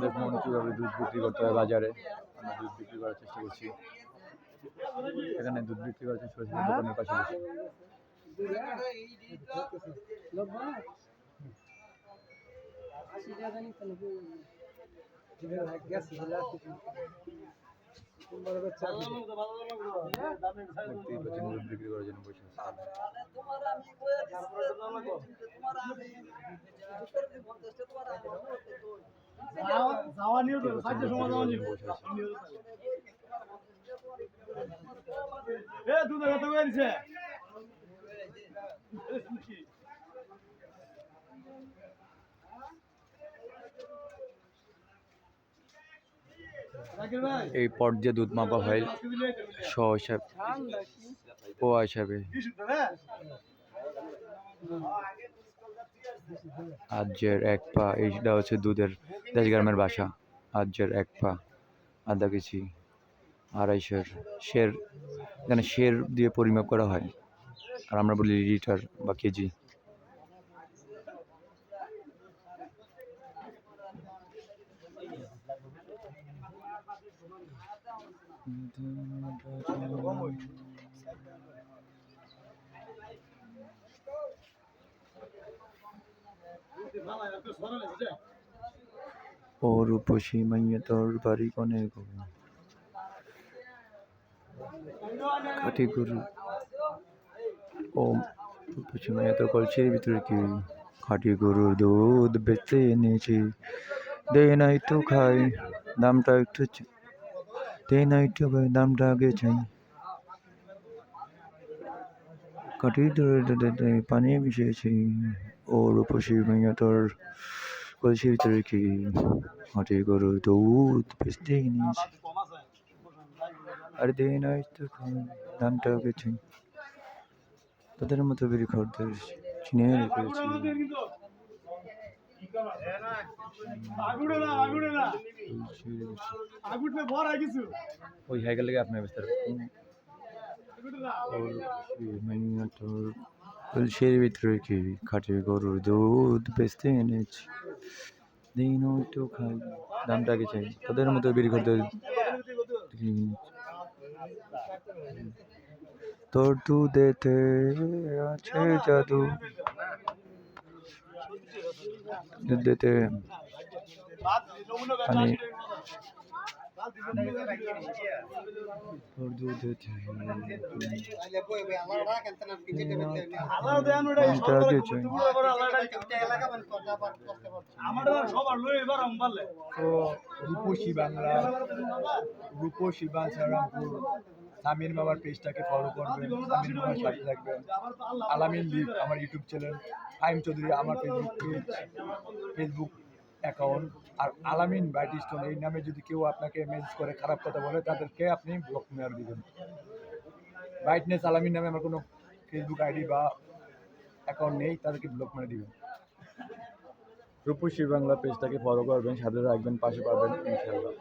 দেখুন কীভাবে দুধ বিক্রি করতে হয় বাজারে, আমরা দুধ বিক্রি করার চেষ্টা করছি। এখানে দুধ বিক্রি করার চেষ্টা করছি, দোকানের পাশে বসে দেখতেই দুধ বিক্রি করার জন্য বসে আছে যাওয়া নিয়ে তো দেখতেই সাহায্য পাচ্ছেন সময় দুধ যাওয়া বিক্রি করার নিয়ে জন্য বসে আছে এ দুধ কত করে দিছে জাকির ভাই এই পট যে দুধ মাপা হয় শ হিসাব পোয়া হিসাবে। আজের এক পা এইটা হচ্ছে দুধের দেশ গ্রামের বাসা। আজ্যের এক পা আধা কেজি, আড়াইশোর শের, এখানে শের দিয়ে পরিমাপ করা হয়। আর আমরা বলি লিটার বা কেজি। ও রূপসী মাইয়া তোর বাড়ি কনে কাঠি গরু ও রূপসী মাইয়া তোর কলসির ভিতরে কি? খাঁটি গরুর দুধ বেচতে এনেছি। দে না একটু খাই, দামটা একটু দে না একটু খাই, দামটা আগে চাই। কাঠি ধরে পানি মিশিয়েছি। ও রূপসী মাইয়া তোর কলসির ভিতরে কি খাঁটি গরুর দুধ বেচতে এনেছি আরে দে না খাই দামটা চাই তাদের মতো বেরি খরদের চিনে রেখেছি। কিছু ওই হয়ে গেলে আপনার বিস্তার কলসির ভিতরে কি খাঁটি গরুর দুধ বেচতে এনেছি দিন একটু খাই দামটা কি চাই তাদের মতো বেরি করতে তোর দুধেতে আছে জাদু দুধেতে পানি রূপসী বাংলা রূপসী সামির মামার পেজটাকে ফলো করবেন সামির মামার সাথে থাকবেন আলামিন লিপ আমার ইউটিউব চ্যানেল ফাইম চৌধুরী আমার ফেসবুক পেজ ফেসবুক অ্যাকাউন্ট আর আলামিন বাইট স্টোন এই নামে যদি কেউ আপনাকে মেসেজ করে খারাপ কথা বলে, তাদেরকে আপনি ব্লক মেরে দিবেন। ব্রাইটনেস আলামিন নামে আমার কোনো ফেসবুক আইডি বা অ্যাকাউন্ট নেই, তাদেরকে ব্লক মেরে দিবেন। রূপসী বাংলা পেজটাকে ফলো করবেন, সাথে রাখবেন পাশে পাবেন, ইনশাআল্লাহ।